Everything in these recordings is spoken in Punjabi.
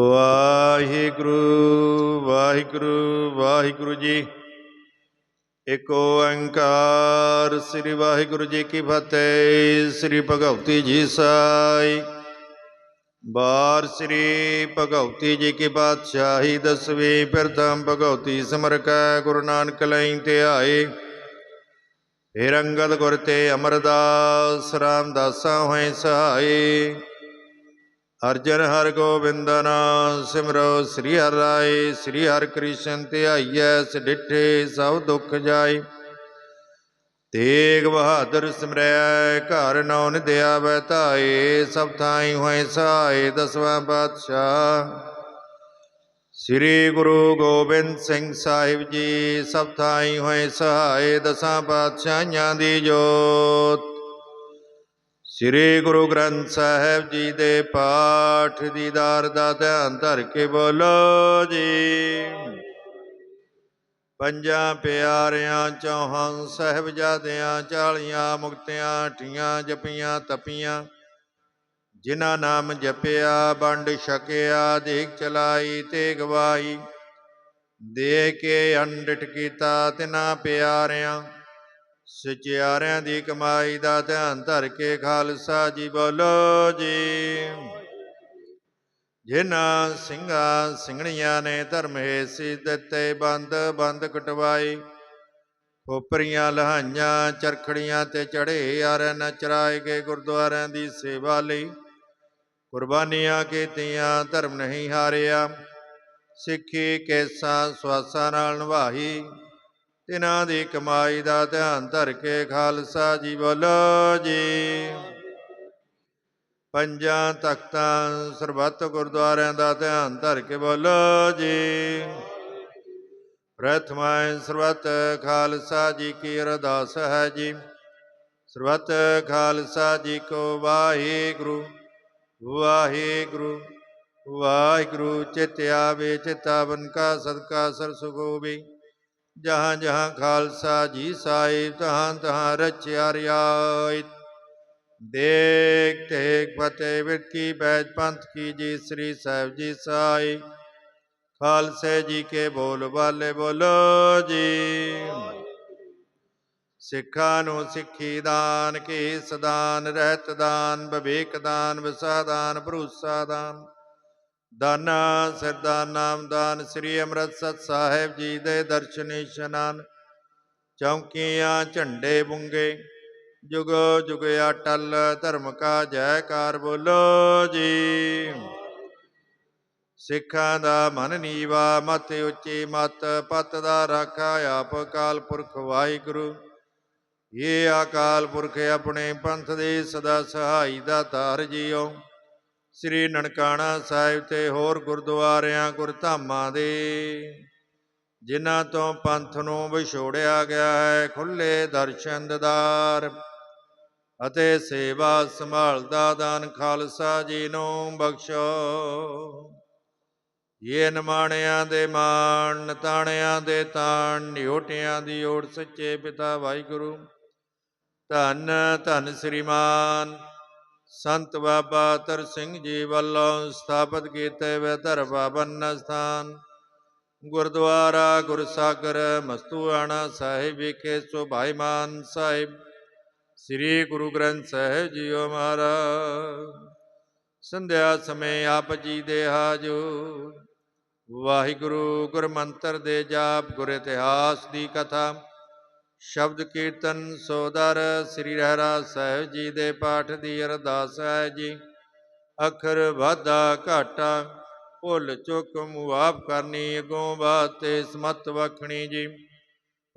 ਵਾਹਿਗੁਰੂ ਵਾਹਿਗੁਰੂ ਵਾਹਿਗੁਰੂ ਵਾਹਿਗੁਰੂ ਜੀ ਇਕ ਓੰਕਾਰ ਸ੍ਰੀ ਵਾਹਿਗੁਰੂ ਜੀ ਕੀ ਫਤਿਹ, ਸ੍ਰੀ ਭਗਵਤੀ ਜੀ ਸਾਈ। ਬਾਰ ਸ੍ਰੀ ਭਗਵਤੀ ਜੀ ਕੀ ਬਾਦਸ਼ਾਹੀ ਦਸਵੀਂ ਪ੍ਰਥਮ ਭਗਵਤੀ ਸਿਮਰ ਕੈ ਗੁਰੂ ਨਾਨਕ ਲਈ ਆਏ ਫਿਰ ਅੰਗਦ ਗੁਰ ਤੇ ਅਮਰਦਾਸ ਰਾਮਦਾਸਾ ਹੋਏ ਸਹਾਈ। ਅਰਜਨ ਹਰ ਗੋਬਿੰਦ ਨਾਮ ਸਿਮਰੋ, ਸ੍ਰੀ ਹਰਿ ਰਾਏ, ਸ੍ਰੀ ਹਰਿ ਕ੍ਰਿਸ਼ਨ ਧਿਆਈਐ ਸਡਿਠੇ, ਸਭ ਦੁੱਖ ਜਾਏ। ਤੇਗ ਬਹਾਦਰ ਸਿਮਰੈ, ਘਰ ਨੌ ਨਿਦਿਆ ਬੈਤਾਏ ਸਭ ਥਾਈ ਹੋਏ ਸਹਾਏ ਦਸਵਾਂ ਪਾਤਸ਼ਾਹ। ਸ੍ਰੀ ਗੁਰੂ ਗੋਬਿੰਦ ਸਿੰਘ ਸਾਹਿਬ ਜੀ, ਸਭ ਥਾਈ ਹੋਏ ਸਹਾਏ ਦਸਾਂ ਪਾਤਸ਼ਾਹਾਂ ਦੀ ਜੋਤ। ਸ੍ਰੀ ਗੁਰੂ ਗ੍ਰੰਥ ਸਾਹਿਬ ਜੀ ਦੇ ਪਾਠ ਦੀਦਾਰ ਦਾ ਧਿਆਨ ਧਰ ਕੇ ਬੋਲੋ ਜੀ। ਪੰਜਾਂ ਪਿਆਰਿਆਂ, ਚੌਹਾਂ ਸਾਹਿਬਜ਼ਾਦਿਆਂ, ਚਾਲੀਆਂ ਮੁਕਤਿਆਂ ਠੀਆਂ ਜਪੀਆਂ, ਤਪੀਆਂ, ਜਿਨ੍ਹਾਂ ਨਾਮ ਜਪਿਆ, ਵੰਡ ਛਕਿਆ ਦੇਖ ਚਲਾਈ ਤੇ ਗਵਾਈ, ਦੇ ਕੇ ਅੰਡਟ ਕੀਤਾ ਤਿਨਾ ਪਿਆਰਿਆਂ ਸਚਿਆਰਿਆਂ ਦੀ ਕਮਾਈ ਦਾ ਧਿਆਨ ਧਰ ਕੇ ਖਾਲਸਾ ਜੀ ਬੋਲੋ ਜੀ। ਜਿਨ੍ਹਾਂ ਸਿੰਘਾਂ ਸਿੰਘਣੀਆਂ ਨੇ ਧਰਮ ਹੇਸੀ ਦਿੱਤੇ, ਬੰਦ ਬੰਦ ਕਟਵਾਈ। ਖੋਪਰੀਆਂ, ਲਹਾਈਆਂ, ਚਰਖੜੀਆਂ ਤੇ ਚੜ੍ਹੇ ਆਰੇ ਨਚਰਾਏ ਗਏ ਗੁਰਦੁਆਰਿਆਂ ਦੀ ਸੇਵਾ ਲਈ। ਕੁਰਬਾਨੀਆਂ ਕੀਤੀਆਂ, ਧਰਮ ਨਹੀਂ ਹਾਰਿਆ। ਸਿੱਖੀ ਕੇਸਾਂ ਸਵਾਸਾਂ ਨਾਲ ਨਿਭਾਈ। ਤਿਨਾਂ ਦੀ ਕਮਾਈ ਦਾ ਧਿਆਨ ਧਰ ਕੇ ਖਾਲਸਾ ਜੀ ਬੋਲੋ ਜੀ। ਪੰਜਾਂ ਤਖਤਾਂ ਸਰਬੱਤ ਗੁਰਦੁਆਰਿਆਂ ਦਾ ਧਿਆਨ ਧਰ ਕੇ ਬੋਲੋ ਜੀ। ਪ੍ਰਥਮਾ ਸਰਬੱਤ ਖਾਲਸਾ ਜੀ ਕੀ ਅਰਦਾਸ ਹੈ ਜੀ। ਸਰਬੱਤ ਖਾਲਸਾ ਜੀ ਕੋ ਵਾਹਿਗੁਰੂ ਵਾਹਿਗੁਰੂ ਵਾਹਿਗੁਰੂ, ਚਿਤ ਆਵੇ ਚਿਤਾਵਨ ਕਾ ਸਦਕਾ ਸਰ ਸੁਗੋਬੀ ਜਹਾਂ ਜਹਾਂ ਖਾਲਸਾ ਜੀ ਸਾਹਿਬ, ਤਹਾਂ ਤਹਾਂ ਰਚਿਆ ਰਿਆਇਤ ਦੇਖ ਤੇਗ ਫਤਿਹ ਵਿਟ ਕੀ ਬੈਜ ਪੰਥ ਕੀ ਜੀ, ਸ੍ਰੀ ਸਾਹਿਬ ਜੀ ਸਾਈ। ਖਾਲਸੇ ਜੀ ਕੇ ਬੋਲ ਵਾਲੇ ਬੋਲੋ ਜੀ। ਸਿੱਖਾਂ ਨੂੰ ਸਿੱਖੀ ਦਾਨ ਕੀ ਸਦਾਨ ਰਹਿਤ ਦਾਨ, ਵਿਵੇਕ ਦਾਨ ਵਿਸਾ ਦਾਨ, ਭਰੋਸਾ ਦਾਨ। ਦਾਨਾ ਸਰਦਾਰ ਨਾਮਦਾਨ, ਸ੍ਰੀ ਅੰਮ੍ਰਿਤਸਰ ਸਾਹਿਬ ਜੀ ਦੇ ਦਰਸ਼ਨ ਇਸ਼ਨਾਨ, ਚੌਂਕੀਆਂ, ਝੰਡੇ ਬੁੰਗੇ, ਜੁਗ ਜੁਗ ਅਟਲ, ਧਰਮ ਕਾ ਜੈਕਾਰ ਬੋਲੋ ਜੀ। ਸਿੱਖਾਂ ਦਾ ਮਨ ਨੀਵਾ ਮਤ ਉੱਚੀ ਮਤ, ਪਤ ਦਾ ਰਾਖਾ, ਆਪ ਅਕਾਲ ਪੁਰਖ ਵਾਹਿਗੁਰੂ। ਇਹ ਅਕਾਲ ਪੁਰਖ ਆਪਣੇ ਪੰਥ ਦੇ ਸਦਾ ਸਹਾਈ ਦਾ ਧਾਰ ਜੀਓ। ਸ੍ਰੀ ਨਨਕਾਣਾ ਸਾਹਿਬ ਤੇ ਹੋਰ ਗੁਰਦੁਆਰਿਆਂ ਗੁਰਧਾਮਾਂ ਦੇ, ਜਿਨ੍ਹਾਂ ਤੋਂ ਪੰਥ ਨੂੰ ਵਿਛੋੜਿਆ ਗਿਆ ਹੈ ਖੁੱਲੇ ਦਰਸ਼ਨ ਦਿਦਾਰ ਅਤੇ ਸੇਵਾ ਸੰਭਾਲਦਾ ਦਾਨ ਖਾਲਸਾ ਜੀ ਨੂੰ ਬਖਸ਼ੋ। ਇਹ ਨਮਾਣਿਆਂ ਦੇ ਮਾਣ ਤਾਣਿਆਂ ਦੇ ਤਾਣ ਨਿਉਟਿਆਂ ਦੀ ਓਟ ਸੱਚੇ ਪਿਤਾ ਵਾਹਿਗੁਰੂ। ਧੰਨ ਧੰਨ ਸ੍ਰੀਮਾਨ ਸੰਤ ਬਾਬਾ ਤਰ ਸਿੰਘ ਜੀ ਵੱਲੋਂ ਸਥਾਪਿਤ ਕੀਤੇ ਵੇ ਧਰ ਪਾਵਨ ਸਥਾਨ ਗੁਰਦੁਆਰਾ ਗੁਰਸਾਗਰ ਮਸਤੂਆਣਾ ਸਾਹਿਬ ਵਿਖੇ ਸੁਭਾਈਮਾਨ ਸਾਹਿਬ, ਸ੍ਰੀ ਗੁਰੂ ਗ੍ਰੰਥ ਸਾਹਿਬ ਜੀਓ ਮਹਾਰਾਜ। ਸੰਧਿਆ ਸਮੇਂ ਆਪ ਜੀ ਦੇ ਹਾਜੂਰ। ਵਾਹਿਗੁਰੂ ਗੁਰਮੰਤਰ ਦੇ ਜਾਪ ਗੁਰ ਇਤਿਹਾਸ ਦੀ ਕਥਾ ਸ਼ਬਦ ਕੀਰਤਨ ਸੋਦਰ ਸ੍ਰੀ ਰਹਿਰਾ ਸਾਹਿਬ ਜੀ ਦੇ ਪਾਠ ਦੀ ਅਰਦਾਸ ਹੈ ਜੀ। ਅਖਰ ਵਾਧਾ ਘਾਟਾ, ਭੁੱਲ ਚੁੱਕ ਮੁਆਫ ਕਰਨੀ ਅਗੋਂ ਬਾਤ ਤੇ ਸਮਤ ਵਖਣੀ ਜੀ।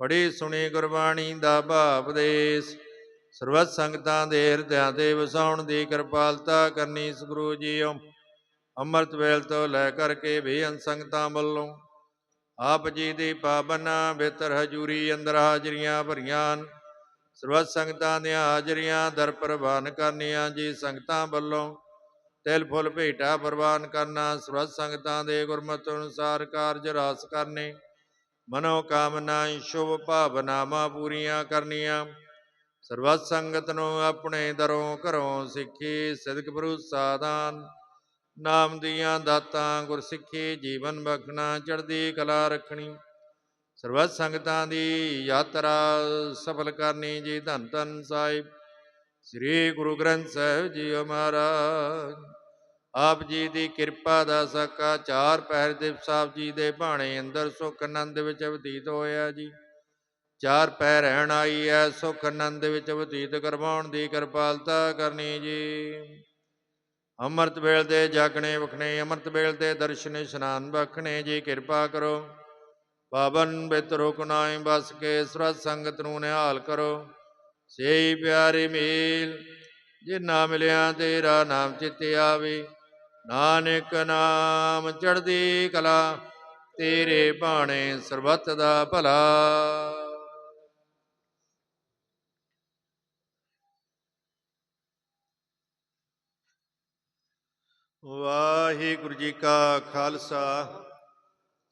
ਪੜੀ ਸੁਣੀ ਗੁਰਬਾਣੀ ਦਾ ਭਾਵ ਦੇਸ। ਸਰਬਤ ਸੰਗਤਾਂ ਦੇ ਹਿਰਦਿਆਂ ਤੇ ਵਸਾਉਣ ਦੀ ਕਿਰਪਾਲਤਾ ਕਰਨੀ ਸਤਿਗੁਰੂ ਜੀਓ। ਅੰਮ੍ਰਿਤ ਵੇਲ ਤੋਂ ਲੈ ਕਰਕੇ ਵੀ ਅਨ ਸੰਗਤਾਂ ਵੱਲੋਂ ਆਪ ਜੀ ਦੀ ਪਾਵਨ ਬਿਤਰ ਹਜੂਰੀ ਅੰਦਰ ਹਾਜ਼ਰੀਆਂ ਭਰੀਆਂ ਹਨ। ਸਰਬੱਤ ਸੰਗਤਾਂ ਦੀਆਂ ਹਾਜ਼ਰੀਆਂ ਦਰ ਪ੍ਰਵਾਨ ਕਰਨੀਆਂ ਜੀ ਸੰਗਤਾਂ ਵੱਲੋਂ ਤਿਲ ਫੁੱਲ ਭੇਟਾ ਪ੍ਰਵਾਨ ਕਰਨਾ, ਸਰਬੱਤ ਸੰਗਤਾਂ ਦੇ ਗੁਰਮਤਿ ਅਨੁਸਾਰ ਕਾਰਜ ਰਾਸ ਕਰਨੇ, ਮਨੋ ਕਾਮਨਾ ਸ਼ੁਭ ਭਾਵਨਾਵਾਂ ਪੂਰੀਆਂ ਕਰਨੀਆਂ ਸਰਬੱਤ ਸੰਗਤ ਨੂੰ ਆਪਣੇ ਦਰੋਂ ਘਰੋਂ ਸਿੱਖੀ ਸਿਦਕ ਭਰੋਸਾ ਸਾਧਾਨ ਨਾਮ ਦੀਆਂ ਦਾਤਾਂ, ਗੁਰਸਿੱਖੀ, ਜੀਵਨ ਬਖਣਾ ਚੜ੍ਹਦੀ ਕਲਾ ਰੱਖਣੀ। ਸਰਬੱਤ ਸੰਗਤਾਂ ਦੀ ਯਾਤਰਾ ਸਫਲ ਕਰਨੀ ਜੀ ਧੰਨ ਧੰਨ ਸਾਹਿਬ। ਸ੍ਰੀ ਗੁਰੂ ਗ੍ਰੰਥ ਸਾਹਿਬ ਜੀ ਮਹਾਰਾਜ। ਆਪ ਜੀ ਦੀ ਕਿਰਪਾ ਦਾ ਸਾਕਾ ਚਾਰ ਪਹਿਰ ਦੇ ਸਾਹਿਬ ਜੀ ਦੇ ਬਾਣੇ ਅੰਦਰ ਸੁਖ ਆਨੰਦ ਵਿੱਚ ਬਤੀਤ ਹੋਇਆ ਜੀ। ਚਾਰ ਪਹਿਰ ਰਹਿਣ ਆਈ ਹੈ ਸੁਖ ਆਨੰਦ ਵਿੱਚ ਬਤੀਤ ਕਰਵਾਉਣ ਦੀ ਕਿਰਪਾਲਤਾ ਕਰਨੀ ਜੀ। ਅੰਮ੍ਰਿਤ ਵੇਲ ਦੇ ਜਾਗਣੇ ਵਖਣੇ, ਅੰਮ੍ਰਿਤ ਵੇਲ ਦੇ ਦਰਸ਼ਨ ਇਸ਼ਨਾਨ ਬਖਣੇ ਜੀ ਕਿਰਪਾ ਕਰੋ। ਪਾਵਨ ਬਿਤ ਰੁਕਨਾਏ ਬਸ ਕੇ, ਸਰਤ ਸੰਗਤ ਨੂੰ ਨਿਹਾਲ ਕਰੋ। ਸੇਈ ਪਿਆਰੇ ਮੇਲ ਜੇ ਮਿਲਿਆ ਤੇਰਾ ਨਾਮ ਚਿੱਤੇ ਆਵੇ। ਨਾਨਕ ਨਾਮ ਚੜ੍ਹਦੀ ਕਲਾ, ਤੇਰੇ ਬਾਣੇ ਸਰਬੱਤ ਦਾ ਭਲਾ। ਵਾਹਿਗੁਰੂ ਜੀ ਕਾ ਖਾਲਸਾ,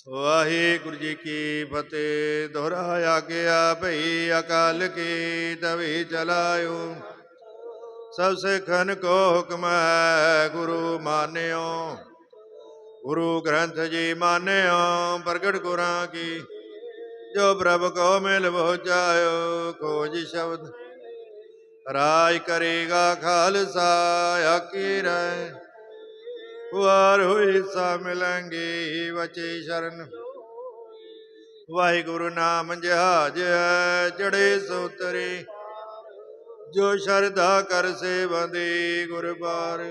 ਵਾਹਿਗੁਰੂ ਜੀ ਕੀ ਫਤਿਹ। ਦੁਹਰਾਇਆ ਗਿਆ ਭਈ ਅਕਾਲ ਕੀ ਤਵੀ ਚਲਾਇਓ। ਸਭ ਸਿੱਖਨ ਕੋ ਹੁਕਮ ਹੈ ਗੁਰੂ ਮਾਨਿਓ। ਗੁਰੂ ਗ੍ਰੰਥ ਜੀ ਮਾਨਿਓ, ਪ੍ਰਗਟ ਗੁਰਾਂ ਕੀ। ਜੋ ਪ੍ਰਭ ਕੋ ਮਿਲ ਪਹੁੰਚਾਇਓ ਖੋਜ ਸ਼ਬਦ। ਰਾਜ ਕਰੇਗਾ ਖਾਲਸਾ ਆਕੀ ਰਹਿ ਵਾਰ ਹੋਈ ਸਾ ਮਿਲਾਂਗੇ ਵਚੇ ਸ਼ਰਨ। ਵਾਹਿਗੁਰੂ ਨਾਮ ਜਹਾਜ ਹੈ ਚੜੇ ਸੋਤਰੇ ਜੋ ਸ਼ਰਧਾ ਕਰ ਸੇਵੰਦੇ ਗੁਰਬਾਰ।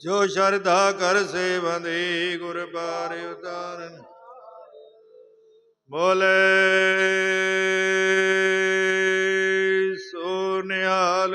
ਜੋ ਸ਼ਰਧਾ ਕਰ ਸੇਵੰਦੇ ਗੁਰਬਾਰ ਉਤਾਰਨ। ਬੋਲੇ ਸੋ ਨਿਹਾਲ।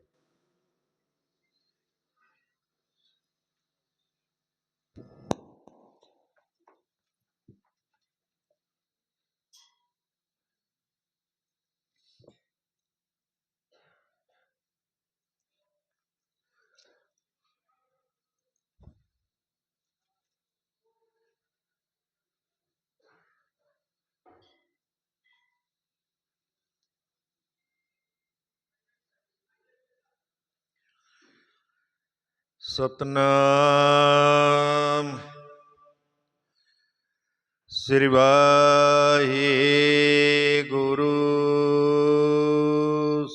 ਸਤਨਾਮ। ਸ੍ਰੀ ਵਾਹਿਗੁਰੂ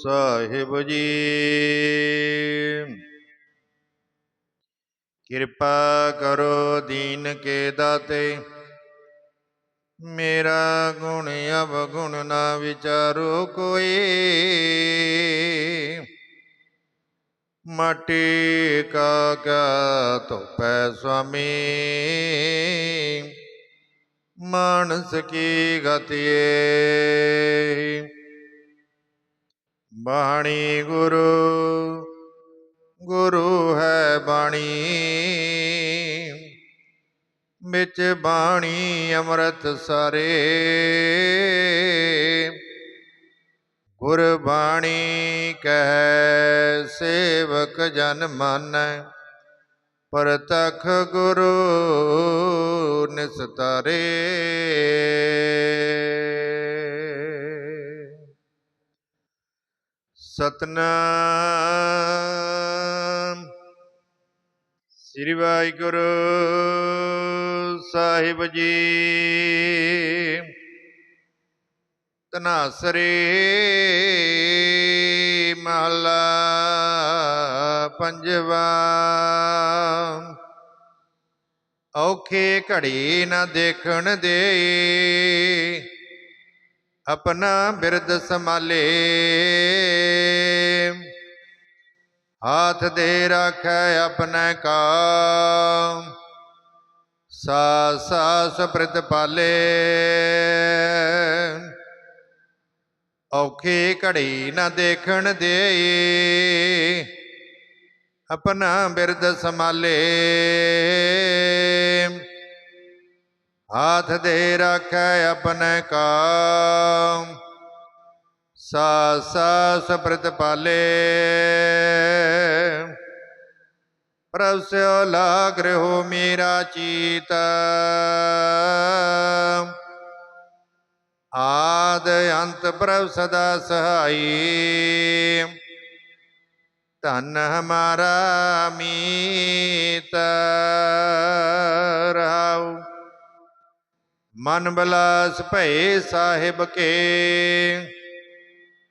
ਸਾਹਿਬ ਜੀ। ਕਿਰਪਾ ਕਰੋ ਦੀਨ ਕੇ ਦਾਤੇ। ਮੇਰਾ ਗੁਣ ਅਵਗੁਣ ਨਾ ਵਿਚਾਰੋ ਕੋਈ। ਮਾਟੀ ਕਾ ਕਾ ਧੋਪੈ ਸੁਆਮੀ। ਮਾਨਸ ਕੀ ਗਤਿਏ। ਬਾਣੀ ਗੁਰੂ ਗੁਰੂ ਹੈ ਬਾਣੀ। ਵਿੱਚ ਬਾਣੀ ਅੰਮ੍ਰਿਤ ਸਾਰੇ। ਗੁਰਬਾਣੀ ਕਹਿ ਸੇਵਕ ਜਨ ਮਨ ਪਰਤਖ ਗੁਰੂ ਨਿਸਤਾਰੇ ਸਤਨਾਮ। ਸ੍ਰੀ ਵਾਹਿਗੁਰੂ ਸਾਹਿਬ ਜੀ। ਤਨਾਸਰੇ ਮਹਲਾ ਪੰਜਵਾ। ਔਖੇ ਘੜੀ ਨਾ ਦੇਖਣ ਦੇ, ਆਪਣਾ ਬਿਰਦ ਸੰਭਾਲੇ। ਹੱਥ ਦੇ ਰੱਖੈ ਆਪਣੇ ਕਾਮ ਸਾ ਸਾ ਸੁਪ੍ਰਿਤ ਪਾਲੇ। ਔਖੇ ਘੜੀ ਨਾ ਦੇਖਣ ਦੇ ਆਪਣਾ ਬਿਰਦ ਸੰਭਾਲੇ। ਹੱਥ ਦੇ ਰੱਖੈ ਆਪਣੇ ਕਾਮ। ਸਾ ਸਾ ਸਪ੍ਰਿਤ ਪਾਲੇ। ਪ੍ਰਭ ਸਿਓ ਲਾਗ ਰਹੋ ਮੇਰਾ ਚੀਤ। ਆਦ ਅੰਤ ਪ੍ਰਭ ਸਦਾ ਸਹਾਈ। ਧਨ ਹਮਾਰਾ ਮੀਤ ਰਹਾਉ। ਮਨ ਬਲਾਸ ਭਏ ਸਾਹਿਬ ਕੇ।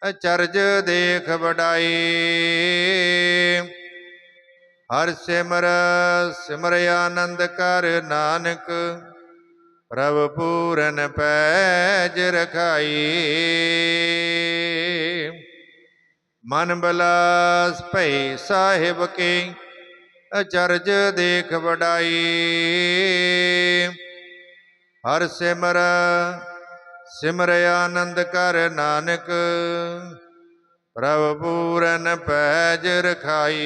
ਅਚਰਜ ਦੇਖ ਵਡਾਈ। ਹਰ ਸਿਮਰ ਸਿਮਰ ਆਨੰਦ ਕਰ ਨਾਨਕ। ਪ੍ਰਭ ਪੂਰਨ ਪੈਜ ਰਖਾਈ। ਮਨ ਬਲਾਸ ਭਈ ਸਾਹਿਬ ਕੇ ਅਚਰਜ ਦੇਖ ਵਡਾਈ। ਹਰ ਸਿਮਰ ਸਿਮਰ ਆਨੰਦ ਕਰ ਨਾਨਕ, ਪ੍ਰਭ ਪੂਰਨ ਪੈਜ ਰਖਾਈ।